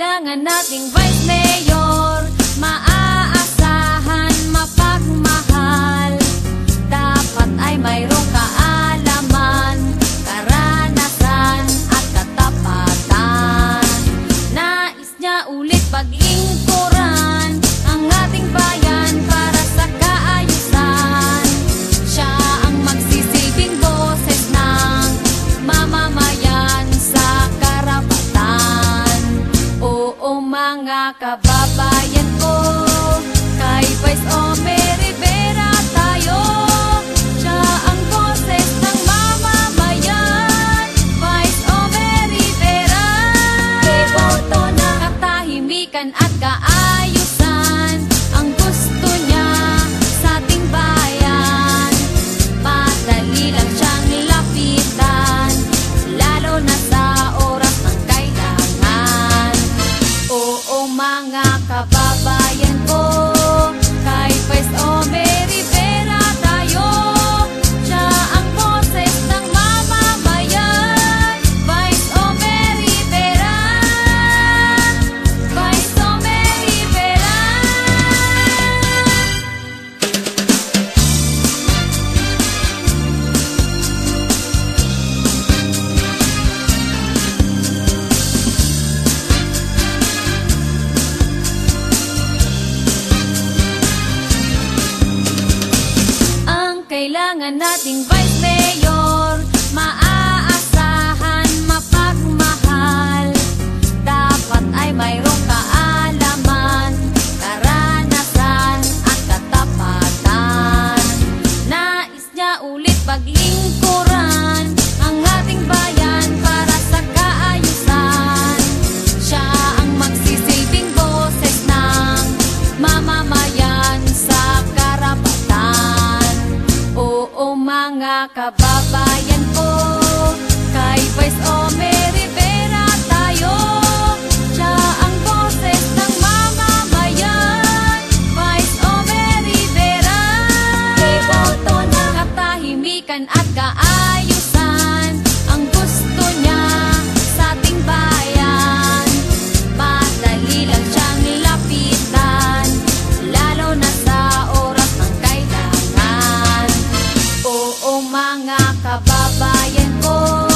kailangan nating vice kababayan ko Kay Vice Ome Rivera tayo. Siya ang boses ng mamamayan Vice Ome Rivera. Iboto na katahimikan at kaayusan mga kababayan kailangan nating vice mayor Maaasahan, mapagmahal. Dapat ay mayroong kaalaman Karanasan at katapatan. Nais niya ulit paglingkuran mga kababayan mga kababayan ko.